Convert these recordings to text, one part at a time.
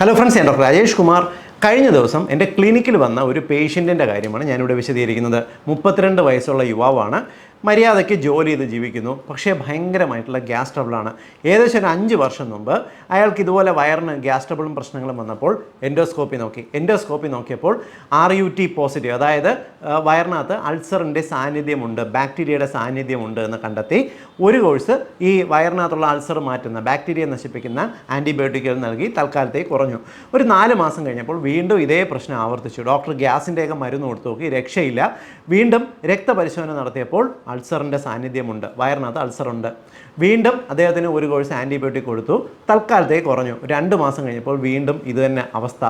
Hello friends ഞാൻ doctor Rajesh Kumar. കഴിഞ്ഞ ദിവസം എന്റെ ക്ലിനിക്കിൽ വന്ന ഒരു പേഷ്യന്റിന്റെ കാര്യമാണ് ഞാനിവിടെ വിശദീകരിക്കുന്നത്. മുപ്പത്തിരണ്ട് വയസ്സുള്ള യുവാവാണ്. മര്യാദയ്ക്ക് ജോലി ചെയ്ത് ജീവിക്കുന്നു. പക്ഷേ ഭയങ്കരമായിട്ടുള്ള ഗ്യാസ് ട്രബിളാണ്. ഏകദേശം ഒരു അഞ്ച് വർഷം മുമ്പ് അയാൾക്ക് ഇതുപോലെ വയറിന് ഗ്യാസ് ട്രബിളും പ്രശ്നങ്ങളും വന്നപ്പോൾ എൻഡോസ്കോപ്പി നോക്കി. എൻഡോസ്കോപ്പി നോക്കിയപ്പോൾ ആർ യു ടി പോസിറ്റീവ് അതായത് വയറിനകത്ത് അൾസറിന്റെ സാന്നിധ്യമുണ്ട് ബാക്ടീരിയയുടെ സാന്നിധ്യമുണ്ട് എന്ന് കണ്ടെത്തി ഒരു കോഴ്സ് ഈ വയറിനകത്തുള്ള അൾസർ മാറ്റുന്ന ബാക്ടീരിയ നശിപ്പിക്കുന്ന ആന്റിബയോട്ടിക്കുകൾ നൽകി തൽക്കാലത്തേക്ക് കുറഞ്ഞു. ഒരു നാല് മാസം കഴിഞ്ഞപ്പോൾ വീണ്ടും ഇതേ പ്രശ്നം ആവർത്തിച്ചു. ഡോക്ടർ ഗ്യാസിന്റെയൊക്കെ മരുന്ന് കൊടുത്തു നോക്കി രക്ഷയില്ല. വീണ്ടും രക്തപരിശോധന നടത്തിയപ്പോൾ അൾസറിന്റെ സാന്നിധ്യമുണ്ട്. വയറിനകത്ത് അൾസറുണ്ട്. വീണ്ടും അദ്ദേഹത്തിന് ഒരു കോഴ്സ് ആന്റിബയോട്ടിക് കൊടുത്തു. തൽക്കാലത്തേക്ക് കുറഞ്ഞു. രണ്ട് മാസം കഴിഞ്ഞപ്പോൾ വീണ്ടും ഇത് തന്നെ അവസ്ഥ.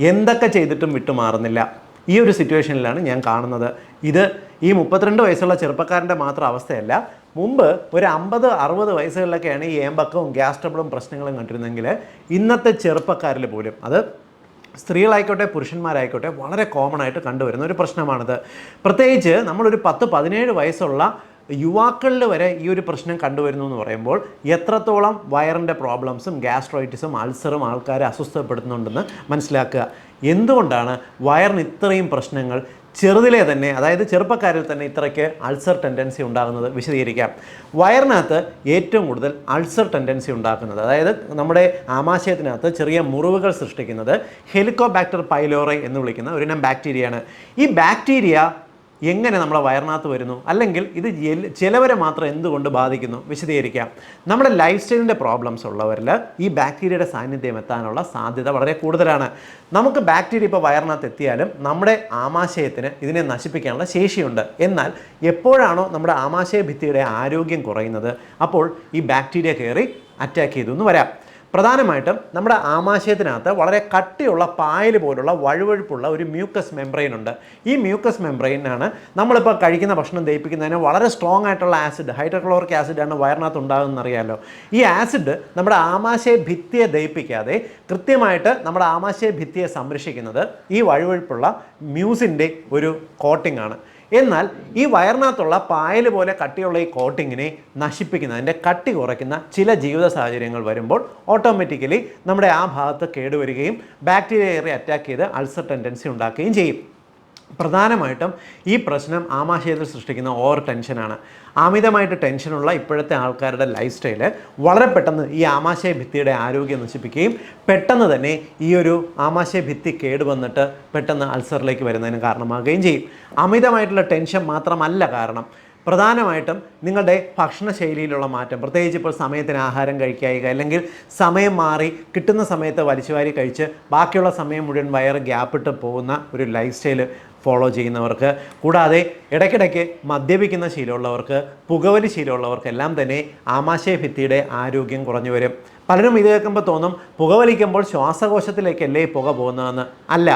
എന്തൊക്കെ ചെയ്തിട്ടും വിട്ടുമാറുന്നില്ല. ഈ ഒരു സിറ്റുവേഷനിലാണ് ഞാൻ കാണുന്നത്. ഇത് ഈ മുപ്പത്തിരണ്ട് വയസ്സുള്ള ചെറുപ്പക്കാരന്റെ മാത്രം അവസ്ഥയല്ല. മുമ്പ് ഒരു അമ്പത് അറുപത് വയസ്സുകളിലൊക്കെയാണ് ഈ ഏമ്പക്കവും ഗ്യാസ് ട്രബിളും പ്രശ്നങ്ങളും കണ്ടിരുന്നെങ്കിൽ ഇന്നത്തെ ചെറുപ്പക്കാരിൽ പോലും അത് സ്ത്രീകളായിക്കോട്ടെ പുരുഷന്മാരായിക്കോട്ടെ വളരെ കോമൺ ആയിട്ട് കണ്ടുവരുന്ന ഒരു പ്രശ്നമാണിത്. പ്രത്യേകിച്ച് നമ്മളൊരു പത്ത് പതിനേഴ് വയസ്സുള്ള യുവാക്കളിൽ വരെ ഈ ഒരു പ്രശ്നം കണ്ടുവരുന്നു എന്ന് പറയുമ്പോൾ എത്രത്തോളം വയറിന്റെ പ്രോബ്ലംസും ഗ്യാസ്ട്രോയിറ്റിസും അൾസറും ആൾക്കാരെ അസ്വസ്ഥപ്പെടുത്തുന്നുണ്ടെന്ന് മനസ്സിലാക്കുക. എന്തുകൊണ്ടാണ് വയറിന് ഇത്രയും പ്രശ്നങ്ങൾ ചെറുതിലെ തന്നെ അതായത് ചെറുപ്പക്കാരിൽ തന്നെ ഇത്രയ്ക്ക് അൾസർ ടെൻഡൻസി ഉണ്ടാകുന്നത് വിശദീകരിക്കാം. വയറിനകത്ത് ഏറ്റവും കൂടുതൽ അൾസർ ടെൻഡൻസി ഉണ്ടാക്കുന്നത് അതായത് നമ്മുടെ ആമാശയത്തിനകത്ത് ചെറിയ മുറിവുകൾ സൃഷ്ടിക്കുന്നത് ഹെലിക്കോബാക്ടർ പൈലോറൈ എന്ന് വിളിക്കുന്ന ഒരിനം ബാക്ടീരിയയാണ്. ഈ ബാക്ടീരിയ എങ്ങനെ നമ്മളെ വയറിനകത്ത് വരുന്നു? അല്ലെങ്കിൽ ഇത് ചിലവരെ മാത്രം എന്തുകൊണ്ട് ബാധിക്കുന്നു? വിശദീകരിക്കാം. നമ്മുടെ ലൈഫ് സ്റ്റൈലിന്റെ പ്രോബ്ലംസ് ഉള്ളവരിൽ ഈ ബാക്ടീരിയയുടെ സാന്നിധ്യം എത്താനുള്ള സാധ്യത വളരെ കൂടുതലാണ്. നമുക്ക് ബാക്ടീരിയ ഇപ്പോൾ വയറിനകത്ത് എത്തിയാലും നമ്മുടെ ആമാശയത്തിന് ഇതിനെ നശിപ്പിക്കാനുള്ള ശേഷിയുണ്ട്. എന്നാൽ എപ്പോഴാണോ നമ്മുടെ ആമാശയ ഭിത്തിയുടെ ആരോഗ്യം കുറയുന്നത് അപ്പോൾ ഈ ബാക്ടീരിയ കയറി അറ്റാക്ക് ചെയ്തു എന്ന് വരാം. പ്രധാനമായിട്ടും നമ്മുടെ ആമാശയത്തിനകത്ത് വളരെ കട്ടിയുള്ള പായൽ പോലുള്ള വഴുവഴുപ്പുള്ള ഒരു മ്യൂക്കസ് മെംബ്രെയിൻ ഉണ്ട്. ഈ മ്യൂക്കസ് മെംബ്രെയിനാണ് നമ്മളിപ്പോൾ കഴിക്കുന്ന ഭക്ഷണം ദഹിപ്പിക്കുന്നതിന് വളരെ സ്ട്രോങ് ആയിട്ടുള്ള ആസിഡ് ഹൈഡ്രോക്ലോറിക് ആസിഡാണ് വയറിനകത്ത് ഉണ്ടാകുന്നത് അറിയാമല്ലോ ഈ ആസിഡ് നമ്മുടെ ആമാശയ ഭിത്തിയെ ദഹിപ്പിക്കാതെ കൃത്യമായിട്ട് നമ്മുടെ ആമാശയ ഭിത്തിയെ സംരക്ഷിക്കുന്നത് ഈ വഴുവഴുപ്പുള്ള മ്യൂസിന്റെ ഒരു കോട്ടിംഗ് ആണ്. എന്നാൽ ഈ വയറിനകത്തുള്ള പായൽ പോലെ കട്ടിയുള്ള ഈ കോട്ടിങ്ങിനെ നശിപ്പിക്കുന്ന അതിന്റെ കട്ടി കുറയ്ക്കുന്ന ചില ജീവിത സാഹചര്യങ്ങൾ വരുമ്പോൾ ഓട്ടോമാറ്റിക്കലി നമ്മുടെ ആ ഭാഗത്ത് കേടുവരികയും ബാക്ടീരിയ അറ്റാക്ക് ചെയ്ത് അൾസർ ടെൻഡൻസി ഉണ്ടാക്കുകയും ചെയ്യും. പ്രധാനമായിട്ടും ഈ പ്രശ്നം ആമാശയത്തിൽ സൃഷ്ടിക്കുന്ന ഓവർ ടെൻഷനാണ്. അമിതമായിട്ട് ടെൻഷനുള്ള ഇപ്പോഴത്തെ ആൾക്കാരുടെ ലൈഫ് സ്റ്റൈൽ വളരെ പെട്ടെന്ന് ഈ ആമാശയ ഭിത്തിയുടെ ആരോഗ്യം നശിപ്പിക്കുകയും പെട്ടെന്ന് തന്നെ ഈ ഒരു ആമാശയ ഭിത്തി കേടുവന്നിട്ട് പെട്ടെന്ന് അൾസറിലേക്ക് വരുന്നതിന് കാരണമാകുകയും ചെയ്യും. അമിതമായിട്ടുള്ള ടെൻഷൻ മാത്രമല്ല കാരണം പ്രധാനമായിട്ടും നിങ്ങളുടെ ഭക്ഷണശൈലിയിലുള്ള മാറ്റം പ്രത്യേകിച്ച് ഇപ്പോൾ സമയത്തിന് ആഹാരം കഴിക്കായിക അല്ലെങ്കിൽ സമയം മാറി കിട്ടുന്ന സമയത്ത് വലിച്ചുവാരി കഴിച്ച് ബാക്കിയുള്ള സമയം മുഴുവൻ വയറ് ഗ്യാപ്പിട്ട് പോകുന്ന ഒരു ലൈഫ് സ്റ്റൈൽ ഫോളോ ചെയ്യുന്നവർക്ക് കൂടാതെ ഇടയ്ക്കിടയ്ക്ക് മദ്യപിക്കുന്ന ശീലമുള്ളവർക്ക് പുകവലി ശീലമുള്ളവർക്ക് എല്ലാം തന്നെ ആമാശയ ഭിത്തിയുടെ ആരോഗ്യം കുറഞ്ഞു വരും. പലരും ഇത് കേൾക്കുമ്പോൾ തോന്നും പുകവലിക്കുമ്പോൾ ശ്വാസകോശത്തിലേക്കല്ലേ പുക പോകുന്നതെന്ന്. അല്ല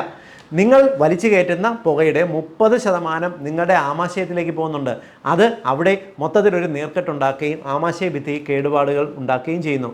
നിങ്ങൾ വലിച്ചു കയറ്റുന്ന പുകയുടെ മുപ്പത് ശതമാനം നിങ്ങളുടെ ആമാശയത്തിലേക്ക് പോകുന്നുണ്ട്. അത് അവിടെ മൊത്തത്തിലൊരു നീർക്കെട്ടുണ്ടാക്കുകയും ആമാശയ ഭിത്തി കേടുപാടുകൾ ഉണ്ടാക്കുകയും ചെയ്യുന്നു.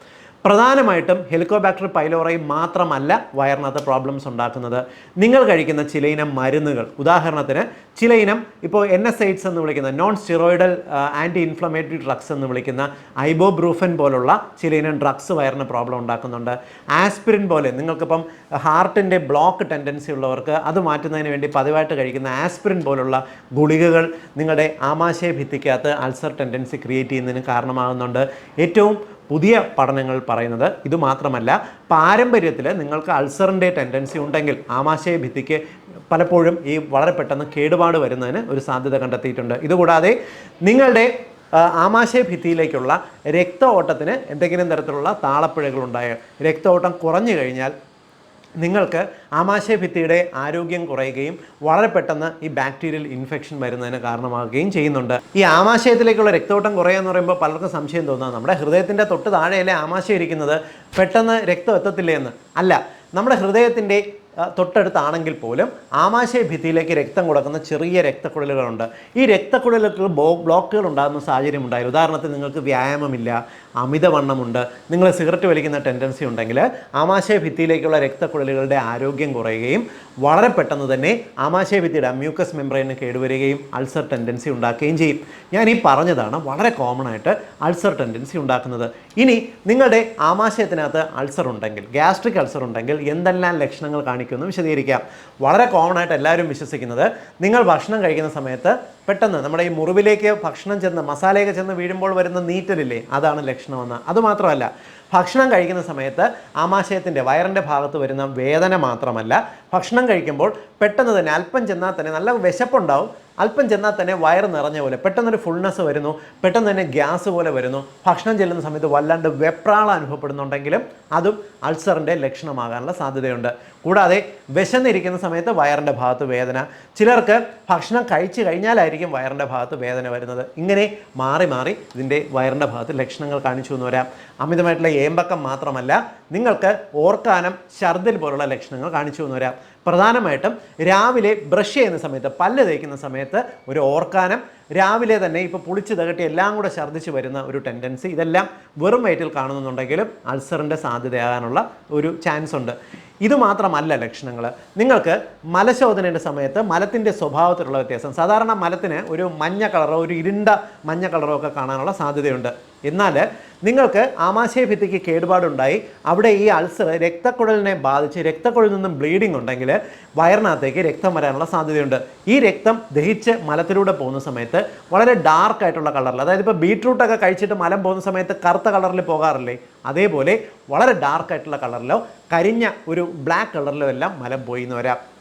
പ്രധാനമായിട്ടും ഹെലിക്കോബാക്ടർ പൈലോറൈ മാത്രമല്ല വയറിനകത്ത് പ്രോബ്ലംസ് ഉണ്ടാക്കുന്നത്. നിങ്ങൾ കഴിക്കുന്ന ചിലയിനം മരുന്നുകൾ. ഉദാഹരണത്തിന് ചിലയിനം ഇപ്പോൾ എൻ എസ് എയ്ഡ്സ് എന്ന് വിളിക്കുന്ന non steroidal anti inflammatory drugs എന്ന് വിളിക്കുന്ന ഐബോബ്രൂഫൻ പോലുള്ള ചില ഇനം ഡ്രഗ്സ് വയറിന് പ്രോബ്ലം ഉണ്ടാക്കുന്നുണ്ട്. ആസ്പിരിൻ പോലെ നിങ്ങൾക്കിപ്പം ഹാർട്ടിന്റെ ബ്ലോക്ക് ടെൻഡൻസി ഉള്ളവർക്ക് അത് മാറ്റുന്നതിന് വേണ്ടി പതിവായിട്ട് കഴിക്കുന്ന ആസ്പിരിൻ പോലുള്ള ഗുളികകൾ നിങ്ങളുടെ ആമാശയ ഭിത്തിക്കകത്ത് അൾസർ ടെൻഡൻസി ക്രിയേറ്റ് ചെയ്യുന്നതിന് കാരണമാകുന്നുണ്ട്. ഏറ്റവും പുതിയ പഠനങ്ങൾ പറയുന്നത് ഇത് മാത്രമല്ല പാരമ്പര്യത്തിൽ നിങ്ങൾക്ക് അൾസറിന്റെ ടെൻഡൻസി ഉണ്ടെങ്കിൽ ആമാശയ ഭിത്തിക്ക് പലപ്പോഴും ഈ വളരെ പെട്ടെന്ന് കേടുപാട് വരുന്നതിന് ഒരു സാധ്യത കണ്ടെത്തിയിട്ടുണ്ട്. ഇതുകൂടാതെ നിങ്ങളുടെ ആമാശയ ഭിത്തിയിലേക്കുള്ള രക്ത ഓട്ടത്തിന് എന്തെങ്കിലും തരത്തിലുള്ള താളപ്പിഴകൾ ഉണ്ടായ രക്ത ഓട്ടം കുറഞ്ഞു കഴിഞ്ഞാൽ നിങ്ങൾക്ക് ആമാശയ ഭിത്തിയുടെ ആരോഗ്യം കുറയുകയും വളരെ പെട്ടെന്ന് ഈ ബാക്ടീരിയൽ ഇൻഫെക്ഷൻ വരുന്നതിന് കാരണമാകുകയും ചെയ്യുന്നുണ്ട്. ഈ ആമാശയത്തിലേക്കുള്ള രക്തോട്ടം കുറയുക പറയുമ്പോൾ പലർക്കും സംശയം തോന്നുക നമ്മുടെ ഹൃദയത്തിന്റെ തൊട്ട് താഴെയല്ലേ ആമാശയം ഇരിക്കുന്നത്? പെട്ടെന്ന് രക്തം എത്തത്തില്ലേ എന്ന്. അല്ല നമ്മുടെ ഹൃദയത്തിന്റെ തൊട്ടടുത്താണെങ്കിൽ പോലും ആമാശയ ഭിത്തിയിലേക്ക് രക്തം കൊടുക്കുന്ന ചെറിയ രക്തക്കുഴലുകളുണ്ട്. ഈ രക്തക്കുഴലുകൾ ബോ ബ്ലോക്കുകൾ ഉണ്ടാകുന്ന സാഹചര്യം ഉണ്ടായാലും ഉദാഹരണത്തിന് നിങ്ങൾക്ക് വ്യായാമമില്ല അമിതവണ്ണമുണ്ട് നിങ്ങൾ സിഗരറ്റ് വലിക്കുന്ന ടെൻഡൻസി ഉണ്ടെങ്കിൽ ആമാശയ ഭിത്തിയിലേക്കുള്ള രക്തക്കുഴലുകളുടെ ആരോഗ്യം കുറയുകയും വളരെ പെട്ടെന്ന് തന്നെ ആമാശയ ഭിത്തിയുടെ മ്യൂക്കസ് മെംബ്രെയിന് കേടുവരികയും അൾസർ ടെൻഡൻസി ഉണ്ടാക്കുകയും ചെയ്യും. ഞാൻ ഈ പറഞ്ഞതാണ് വളരെ കോമൺ ആയിട്ട് അൾസർ ടെൻഡൻസി ഉണ്ടാക്കുന്നത്. ഇനി നിങ്ങളുടെ ആമാശയത്തിനകത്ത് അൾസർ ഉണ്ടെങ്കിൽ ഗ്യാസ്ട്രിക് അൾസർ ഉണ്ടെങ്കിൽ എന്തെല്ലാം ലക്ഷണങ്ങൾ കാണിക്കുമെന്ന് വിശദീകരിക്കാം. വളരെ കോമൺ ആയിട്ട് എല്ലാവരും വിശ്വസിക്കുന്നത് നിങ്ങൾ ഭക്ഷണം കഴിക്കുന്ന സമയത്ത് പെട്ടെന്ന് നമ്മുടെ ഈ മുറിവിലേക്ക് ഭക്ഷണം ചെന്ന് മസാലയൊക്കെ ചെന്ന് വീഴുമ്പോൾ വരുന്ന നീറ്റലില്ലേ? അതാണ് ലക്ഷണമെന്ന്. അതുമാത്രമല്ല ഭക്ഷണം കഴിക്കുന്ന സമയത്ത് ആമാശയത്തിന്റെ വയറിന്റെ ഭാഗത്ത് വരുന്ന വേദന മാത്രമല്ല ഭക്ഷണം കഴിക്കുമ്പോൾ പെട്ടെന്ന് തന്നെ അല്പം ചെന്നാൽ തന്നെ നല്ല വിശപ്പുണ്ടാവും. അല്പം ചെന്നാൽ തന്നെ വയറ് നിറഞ്ഞ പോലെ പെട്ടെന്നൊരു ഫുൾനെസ് വരുന്നു പെട്ടെന്ന് തന്നെ ഗ്യാസ് പോലെ വരുന്നു. ഭക്ഷണം ചെല്ലുന്ന സമയത്ത് വല്ലാണ്ട് വെപ്രാളം അനുഭവപ്പെടുന്നുണ്ടെങ്കിലും അതും അൾസറിന്റെ ലക്ഷണമാകാനുള്ള സാധ്യതയുണ്ട്. കൂടാതെ വിശന്നിരിക്കുന്ന സമയത്ത് വയറിന്റെ ഭാഗത്ത് വേദന. ചിലർക്ക് ഭക്ഷണം കഴിച്ചു കഴിഞ്ഞാലായിരിക്കും വയറിന്റെ ഭാഗത്ത് വേദന വരുന്നത്. ഇങ്ങനെ മാറി മാറി ഇതിന്റെ വയറിന്റെ ഭാഗത്ത് ലക്ഷണങ്ങൾ കാണിച്ചു എന്ന് വരാം. അമിതമായിട്ടുള്ള ഏമ്പക്കം മാത്രമല്ല നിങ്ങൾക്ക് ഓർക്കാനം ഛർദിൽ പോലുള്ള ലക്ഷണങ്ങൾ കാണിച്ചു എന്ന് വരാം. പ്രധാനമായിട്ടും രാവിലെ ബ്രഷ് ചെയ്യുന്ന സമയത്ത് പല്ല് തേക്കുന്ന സമയത്ത് ഒരു ഓർക്കാനം രാവിലെ തന്നെ ഇപ്പോൾ പുളിച്ച് തകട്ടി എല്ലാം കൂടെ ഛർദ്ദിച്ച് വരുന്ന ഒരു ടെൻഡൻസി ഇതെല്ലാം വെറും വയറ്റിൽ കാണുന്നുണ്ടെങ്കിലും അൾസറിന്റെ സാധ്യതയാകാനുള്ള ഒരു ചാൻസ് ഉണ്ട്. ഇത് മാത്രമല്ല ലക്ഷണങ്ങൾ നിങ്ങൾക്ക് മലശോധനയുടെ സമയത്ത് മലത്തിന്റെ സ്വഭാവത്തിലുള്ള വ്യത്യാസം. സാധാരണ മലത്തിന് ഒരു മഞ്ഞ കളറോ ഒരു ഇരുണ്ട മഞ്ഞ കളറോ ഒക്കെ കാണാനുള്ള സാധ്യതയുണ്ട്. എന്നാൽ നിങ്ങൾക്ക് ആമാശയ ഭിത്തിക്ക് കേടുപാടുണ്ടായി. അവിടെ ഈ അൾസർ രക്തക്കുഴലിനെ ബാധിച്ച് രക്തക്കുഴലിൽ നിന്നും ബ്ലീഡിംഗ് ഉണ്ടെങ്കിൽ വയറിനകത്തേക്ക് രക്തം വരാനുള്ള സാധ്യതയുണ്ട്. ഈ രക്തം ദഹിച്ച് മലത്തിലൂടെ പോകുന്ന സമയത്ത് വളരെ ഡാർക്ക് ആയിട്ടുള്ള കളറിൽ അതായത് ഇപ്പോൾ ബീട്രൂട്ടൊക്കെ കഴിച്ചിട്ട് മലം പോകുന്ന സമയത്ത് കറുത്ത കളറിൽ പോകാറില്ലേ? അതേപോലെ വളരെ ഡാർക്ക് ആയിട്ടുള്ള കളറിലോ കരിഞ്ഞ ഒരു ബ്ലാക്ക് കളറിലോ എല്ലാം മലം പോയി എന്ന് വരാം.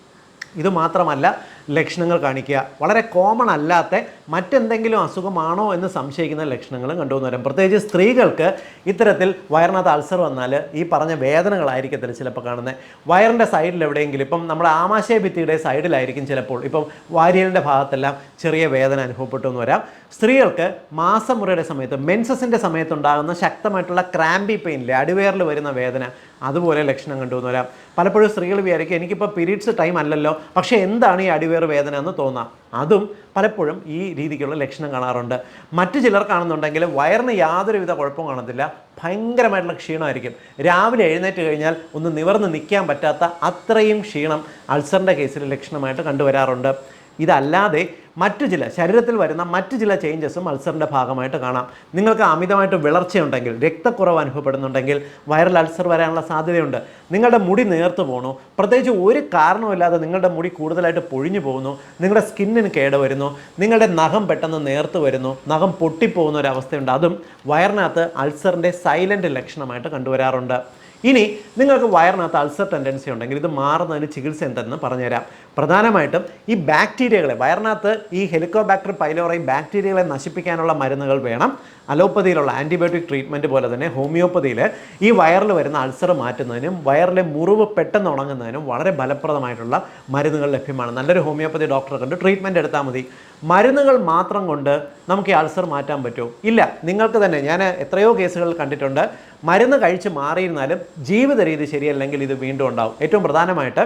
ഇത് മാത്രമല്ല ലക്ഷണങ്ങൾ കാണിക്കുക. വളരെ കോമൺ അല്ലാത്ത മറ്റെന്തെങ്കിലും അസുഖമാണോ എന്ന് സംശയിക്കുന്ന ലക്ഷണങ്ങളും കണ്ടുവന്നു വരാം. പ്രത്യേകിച്ച് സ്ത്രീകൾക്ക് ഇത്തരത്തിൽ വയറിനകത്ത് അൾസർ വന്നാൽ ഈ പറഞ്ഞ വേദനകളായിരിക്കത്തില്ല ചിലപ്പോൾ കാണുന്നത്. വയറിന്റെ സൈഡിൽ എവിടെയെങ്കിലും ഇപ്പം നമ്മുടെ ആമാശയ ഭിത്തിയുടെ സൈഡിലായിരിക്കും ചിലപ്പോൾ. ഇപ്പം വാരിയലിന്റെ ഭാഗത്തെല്ലാം ചെറിയ വേദന അനുഭവപ്പെട്ടു എന്ന് വരാം. സ്ത്രീകൾക്ക് മാസമുറയുടെ സമയത്ത് മെൻസസിന്റെ സമയത്തുണ്ടാകുന്ന ശക്തമായിട്ടുള്ള ക്രാമ്പി പെയിനിലെ അടിവയറിൽ വരുന്ന വേദന അതുപോലെ ലക്ഷണം കണ്ടുവന്ന് വരാം. പലപ്പോഴും സ്ത്രീകൾ വിചാരിക്കും എനിക്കിപ്പോൾ പീരീഡ്സ് ടൈം അല്ലല്ലോ പക്ഷേ എന്താണ് ഈ അടിവേർ വേദന എന്ന് തോന്നാം. അതും പലപ്പോഴും ഈ രീതിക്കുള്ള ലക്ഷണം കാണാറുണ്ട്. മറ്റു ചിലർ കാണുന്നുണ്ടെങ്കിൽ വയറിന് യാതൊരുവിധ കുഴപ്പവും കാണത്തില്ല ഭയങ്കരമായിട്ടുള്ള ക്ഷീണമായിരിക്കും. രാവിലെ എഴുന്നേറ്റ് കഴിഞ്ഞാൽ ഒന്ന് നിവർന്ന് നിൽക്കാൻ പറ്റാത്ത അത്രയും ക്ഷീണം അൾസറിന്റെ കേസിൽ ലക്ഷണമായിട്ട് കണ്ടുവരാറുണ്ട്. ഇതല്ലാതെ മറ്റു ചില ശരീരത്തിൽ വരുന്ന മറ്റു ചില ചേഞ്ചസും അൾസറിന്റെ ഭാഗമായിട്ട് കാണാം. നിങ്ങൾക്ക് അമിതമായിട്ട് വിളർച്ചയുണ്ടെങ്കിൽ രക്തക്കുറവ് അനുഭവപ്പെടുന്നുണ്ടെങ്കിൽ വൈറൽ അൾസർ വരാനുള്ള സാധ്യതയുണ്ട്. നിങ്ങളുടെ മുടി നേർത്ത് പോകണു പ്രത്യേകിച്ച് ഒരു കാരണവുമില്ലാതെ നിങ്ങളുടെ മുടി കൂടുതലായിട്ട് പൊഴിഞ്ഞു പോകുന്നു. നിങ്ങളുടെ സ്കിന്നിന് കേട് വരുന്നു. നിങ്ങളുടെ നഖം പെട്ടെന്ന് നേർത്ത് വരുന്നു. നഖം പൊട്ടിപ്പോകുന്ന ഒരു അവസ്ഥയുണ്ട്. അതും വയറിനകത്ത് അൾസറിന്റെ സൈലന്റ് ലക്ഷണമായിട്ട് കണ്ടുവരാറുണ്ട്. ഇനി നിങ്ങൾക്ക് വയറിനകത്ത് അൾസർ ടെൻഡൻസി ഉണ്ടെങ്കിൽ ഇത് മാറുന്നതിന് ചികിത്സ എന്തെന്ന് പറഞ്ഞുതരാം. പ്രധാനമായിട്ടും ഈ ബാക്ടീരിയകളെ വയറിനകത്ത് ഈ ഹെലിക്കോബാക്ടർ പൈലോറൈ ബാക്ടീരിയകളെ നശിപ്പിക്കാനുള്ള മരുന്നുകൾ വേണം. അലോപ്പതിയിലുള്ള ആന്റിബയോട്ടിക് ട്രീറ്റ്മെന്റ് പോലെ തന്നെ ഹോമിയോപ്പതിയിൽ ഈ വയറിൽ വരുന്ന അൾസർ മാറ്റുന്നതിനും വയറിലെ മുറിവ് പെട്ടെന്ന് ഉണങ്ങുന്നതിനും വളരെ ഫലപ്രദമായിട്ടുള്ള മരുന്നുകൾ ലഭ്യമാണ്. നല്ലൊരു ഹോമിയോപ്പതി ഡോക്ടറെ കണ്ട് ട്രീറ്റ്മെന്റ് എടുത്താൽ മതി. മരുന്നുകൾ മാത്രം കൊണ്ട് നമുക്ക് ഈ അൾസർ മാറ്റാൻ പറ്റുമോ ഇല്ല നിങ്ങൾക്ക് തന്നെ ഞാൻ എത്രയോ കേസുകൾ കണ്ടിട്ടുണ്ട്. മരുന്ന് കഴിച്ച് മാറിയിരുന്നാലും ജീവിത രീതി ശരിയല്ലെങ്കിൽ ഇത് വീണ്ടും ഉണ്ടാവും. ഏറ്റവും പ്രധാനമായിട്ട്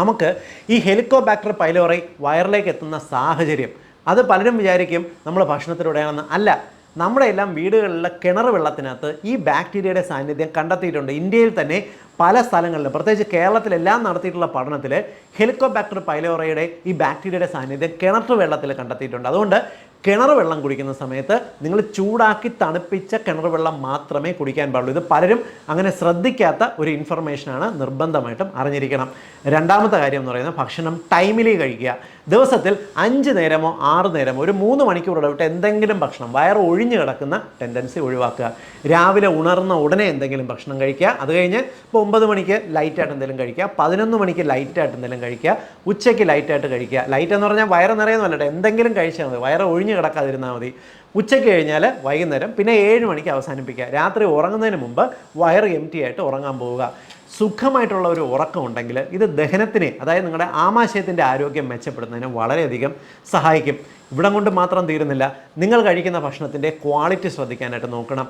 നമുക്ക് ഈ ഹെലിക്കോബാക്ടർ പൈലോറി വയറിലേക്ക് എത്തുന്ന സാഹചര്യം. അത് പലരും വിചാരിക്കും നമ്മൾ ഭക്ഷണത്തിലൂടെയാണെന്ന്. അല്ല നമ്മുടെ എല്ലാം വീടുകളിലെ കിണർ വെള്ളത്തിനകത്ത് ഈ ബാക്ടീരിയയുടെ സാന്നിധ്യം കണ്ടെത്തിയിട്ടുണ്ട്. ഇന്ത്യയിൽ തന്നെ പല സ്ഥലങ്ങളിലും പ്രത്യേകിച്ച് കേരളത്തിലെല്ലാം നടത്തിയിട്ടുള്ള പഠനത്തിൽ ഹെലിക്കോബാക്ടർ പൈലോറയുടെ ഈ ബാക്ടീരിയയുടെ സാന്നിധ്യം കിണർ വെള്ളത്തിൽ കണ്ടെത്തിയിട്ടുണ്ട്. അതുകൊണ്ട് കിണർ വെള്ളം കുടിക്കുന്ന സമയത്ത് നിങ്ങൾ ചൂടാക്കി തണുപ്പിച്ച കിണർ വെള്ളം മാത്രമേ കുടിക്കാൻ പാടുള്ളൂ. ഇത് പലരും അങ്ങനെ ശ്രദ്ധിക്കാത്ത ഒരു ഇൻഫർമേഷനാണ് നിർബന്ധമായിട്ടും അറിഞ്ഞിരിക്കണം. രണ്ടാമത്തെ കാര്യം എന്ന് പറയുന്നത് ഭക്ഷണം ടൈമിലി കഴിക്കുക. ദിവസത്തിൽ അഞ്ച് നേരമോ ആറ് നേരമോ ഒരു മൂന്ന് മണിക്കൂർ ഇടവിട്ട് എന്തെങ്കിലും ഭക്ഷണം വയറ് ഒഴിഞ്ഞു കിടക്കുന്ന ടെൻഡൻസി ഒഴിവാക്കുക. രാവിലെ ഉണർന്ന ഉടനെ എന്തെങ്കിലും ഭക്ഷണം കഴിക്കുക. അത് കഴിഞ്ഞ് ഇപ്പോൾ ഒമ്പത് മണിക്ക് ലൈറ്റായിട്ട് എന്തെങ്കിലും കഴിക്കുക. പതിനൊന്ന് മണിക്ക് ലൈറ്റായിട്ട് എന്തെങ്കിലും കഴിക്കുക. ഉച്ചയ്ക്ക് ലൈറ്റായിട്ട് കഴിക്കുക. ലൈറ്റ് എന്ന് പറഞ്ഞാൽ വയറ് നിറയുന്നല്ല എന്തെങ്കിലും കഴിച്ചാൽ മതി. വയറ് ഒഴിഞ്ഞു കിടക്കാതിരുന്നാൽ മതി. ഉച്ചയ്ക്ക് കഴിഞ്ഞാൽ വൈകുന്നേരം പിന്നെ ഏഴ് മണിക്ക് അവസാനിപ്പിക്കുക. രാത്രി ഉറങ്ങുന്നതിന് മുമ്പ് വയർ എം ആയിട്ട് ഉറങ്ങാൻ പോവുക. സുഖമായിട്ടുള്ള ഒരു ഉറക്കം ഉണ്ടെങ്കിൽ ഇത് ദഹനത്തിനെ അതായത് നിങ്ങളുടെ ആമാശയത്തിന്റെ ആരോഗ്യം മെച്ചപ്പെടുന്നതിന് വളരെയധികം സഹായിക്കും. ഇവിടം കൊണ്ട് മാത്രം തീരുന്നില്ല. നിങ്ങൾ കഴിക്കുന്ന ഭക്ഷണത്തിന്റെ ക്വാളിറ്റി ശ്രദ്ധിക്കാനായിട്ട് നോക്കണം.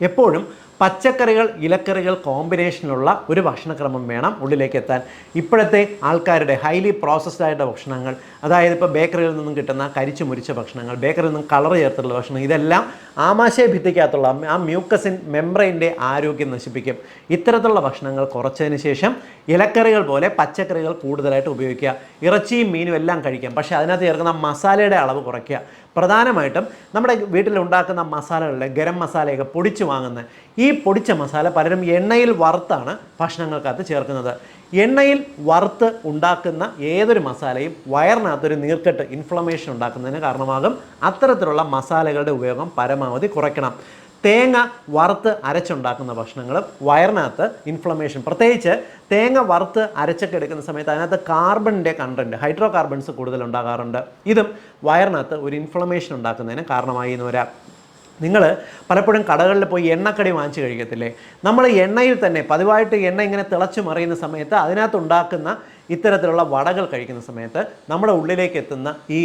എപ്പോഴും പച്ചക്കറികൾ ഇലക്കറികൾ കോമ്പിനേഷനിലുള്ള ഒരു ഭക്ഷണക്രമം വേണം ഉള്ളിലേക്ക് എത്താൻ. ഇപ്പോഴത്തെ ആൾക്കാരുടെ ഹൈലി പ്രോസസ്ഡ് ആയിട്ടുള്ള ഭക്ഷണങ്ങൾ അതായത് ഇപ്പോൾ ബേക്കറിയിൽ നിന്നും കിട്ടുന്ന കരിച്ചു മുരിച്ച ഭക്ഷണങ്ങൾ ബേക്കറിൽ നിന്നും കളർ ചേർത്തുള്ള ഭക്ഷണം ഇതെല്ലാം ആമാശയ ഭിത്തിക്കകത്തുള്ള ആ മ്യൂക്കസിൻ മെംബ്രെയിന്റെ ആരോഗ്യം നശിപ്പിക്കും. ഇത്തരത്തിലുള്ള ഭക്ഷണങ്ങൾ കുറച്ചതിന് ശേഷം ഇലക്കറികൾ പോലെ പച്ചക്കറികൾ കൂടുതലായിട്ട് ഉപയോഗിക്കുക. ഇറച്ചിയും മീനും എല്ലാം കഴിക്കാം. പക്ഷേ അതിനകത്ത് ചേർക്കുന്ന മസാലയുടെ അളവ് കുറയ്ക്കുക. പ്രധാനമായിട്ടും നമ്മുടെ വീട്ടിൽ ഉണ്ടാക്കുന്ന മസാലകളിലെ ഗരം മസാലയൊക്കെ പൊടിച്ച് വാങ്ങുന്ന ഈ പൊടിച്ച മസാല പലരും എണ്ണയിൽ വറുത്താണ് ഭക്ഷണങ്ങൾക്കകത്ത് ചേർക്കുന്നത്. എണ്ണയിൽ വറുത്ത് ഉണ്ടാക്കുന്ന ഏതൊരു മസാലയും വയറിനകത്തൊരു നീർക്കെട്ട് ഇൻഫ്ലമേഷൻ ഉണ്ടാക്കുന്നതിന് കാരണമാകും. അത്തരത്തിലുള്ള മസാലകളുടെ ഉപയോഗം പരമാവധി കുറയ്ക്കണം. തേങ്ങ വറുത്ത് അരച്ചുണ്ടാക്കുന്ന ഭക്ഷണങ്ങൾ വയറിനകത്ത് ഇൻഫ്ലമേഷൻ പ്രത്യേകിച്ച് തേങ്ങ വറുത്ത് അരച്ചൊക്കെ എടുക്കുന്ന സമയത്ത് അതിനകത്ത് കാർബണിന്റെ കണ്ടന്റ് ഹൈഡ്രോ കാർബൺസ് കൂടുതൽ ഉണ്ടാകാറുണ്ട്. ഇതും വയറിനകത്ത് ഒരു ഇൻഫ്ലമേഷൻ ഉണ്ടാക്കുന്നതിന് കാരണമായി എന്ന് വരാം. നിങ്ങൾ പലപ്പോഴും കടകളിൽ പോയി എണ്ണക്കടി വാങ്ങിച്ചു കഴിക്കത്തില്ലേ? നമ്മൾ എണ്ണയിൽ തന്നെ പതിവായിട്ട് എണ്ണ ഇങ്ങനെ തിളച്ചു മറിയുന്ന സമയത്ത് അതിനകത്ത് ഉണ്ടാക്കുന്ന ഇത്തരത്തിലുള്ള വടകൾ കഴിക്കുന്ന സമയത്ത് നമ്മുടെ ഉള്ളിലേക്ക് എത്തുന്ന ഈ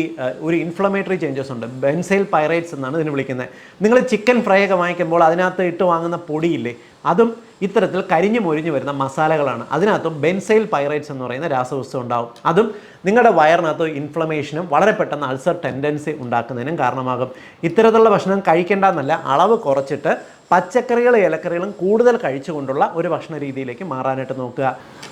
ഒരു ഇൻഫ്ലമേറ്ററി ചേഞ്ചസ് ഉണ്ട്. ബെൻസൈൽ പൈറൈറ്റ്സ് എന്നാണ് ഇതിന് വിളിക്കുന്നത്. നിങ്ങൾ ചിക്കൻ ഫ്രൈ ഒക്കെ വാങ്ങിക്കുമ്പോൾ അതിനകത്ത് ഇട്ട് വാങ്ങുന്ന പൊടിയില്ലേ അതും ഇത്തരത്തിൽ കരിഞ്ഞു മൊരിഞ്ഞു വരുന്ന മസാലകളാണ്. അതിനകത്തും ബെൻസൈൽ പൈറൈറ്റ്സ് എന്ന് പറയുന്ന രാസവസ്തു ഉണ്ടാവും. അതും നിങ്ങളുടെ വയറിനകത്ത് ഇൻഫ്ലമേഷനും വളരെ പെട്ടെന്ന് അൾസർ ടെൻഡൻസി ഉണ്ടാക്കുന്നതിനും കാരണമാകും. ഇത്തരത്തിലുള്ള ഭക്ഷണം കഴിക്കേണ്ടെന്നല്ല അളവ് കുറച്ചിട്ട് പച്ചക്കറികളും ഇലക്കറികളും കൂടുതൽ കഴിച്ചുകൊണ്ടുള്ള ഒരു ഭക്ഷണ രീതിയിലേക്ക് മാറാനായിട്ട് നോക്കുക.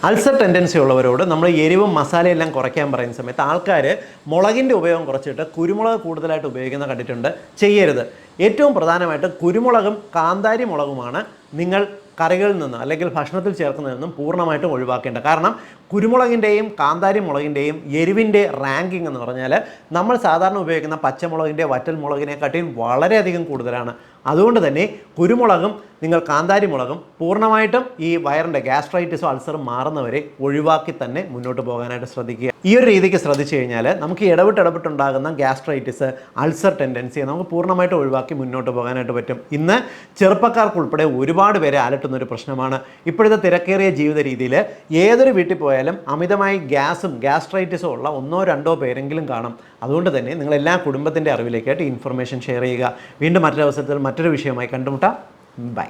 അൾസർ ടെൻഡൻസി ഉള്ളവരോട് നമ്മൾ എരിവും മസാലയെല്ലാം കുറയ്ക്കാൻ പറയുന്ന സമയത്ത് ആൾക്കാർ മുളകിന്റെ ഉപയോഗം കുറച്ചിട്ട് കുരുമുളക് കൂടുതലായിട്ട് ഉപയോഗിക്കുന്ന കണ്ടിട്ടുണ്ട്. ചെയ്യരുത്. ഏറ്റവും പ്രധാനമായിട്ട് കുരുമുളകും കാന്താരി മുളകുമാണ് നിങ്ങൾ കറികളിൽ നിന്ന് അല്ലെങ്കിൽ ഭക്ഷണത്തിൽ ചേർക്കുന്നതിൽ നിന്നും പൂർണമായിട്ടും ഒഴിവാക്കേണ്ടത് കാരണം കുരുമുളകിന്റെയും കാന്താരി മുളകിന്റെയും എരിവിന്റെ റാങ്കിങ് എന്ന് പറഞ്ഞാൽ നമ്മൾ സാധാരണ ഉപയോഗിക്കുന്ന പച്ചമുളകിന്റെ വറ്റൽ മുളകിനെക്കാട്ടിയും വളരെയധികം കൂടുതലാണ്. അതുകൊണ്ട് തന്നെ കുരുമുളകും നിങ്ങൾ കാന്താരി മുളകും പൂർണമായിട്ടും ഈ വയറിന്റെ ഗ്യാസ്ട്രൈറ്റിസോ അൾസറും മാറുന്നവരെ ഒഴിവാക്കി തന്നെ മുന്നോട്ട് പോകാനായിട്ട് ശ്രദ്ധിക്കുക. ഈ ഒരു രീതിക്ക് ശ്രദ്ധിച്ചു കഴിഞ്ഞാൽ നമുക്ക് ഇടവിട്ട് ഇടപെട്ടുണ്ടാകുന്ന ഗ്യാസ്ട്രൈറ്റിസ് അൾസർ ടെൻഡൻസി നമുക്ക് പൂർണമായിട്ട് ഒഴിവാക്കി മുന്നോട്ട് പോകാനായിട്ട് പറ്റും. ഇന്ന് ചെറുപ്പക്കാർക്കുൾപ്പെടെ ഒരുപാട് പേരെ അലട്ടുന്ന ഒരു പ്രശ്നമാണ്. ഇപ്പോഴത്തെ തിരക്കേറിയ ജീവിത രീതിയിൽ ഏതൊരു വീട്ടിൽ പോയാലും അമിതമായി ഗ്യാസും ഗ്യാസ്ട്രൈറ്റിസും ഉള്ള ഒന്നോ രണ്ടോ പേരെങ്കിലും കാണും. അതുകൊണ്ട് തന്നെ നിങ്ങൾ എല്ലാ കുടുംബത്തിന്റെ അറിവിലേക്കായിട്ട് ഇൻഫർമേഷൻ ഷെയർ ചെയ്യുക. വീണ്ടും മറ്റൊരവസരത്തിൽ മറ്റൊരു വിഷയമായി കണ്ടുമുട്ടാം. ബൈ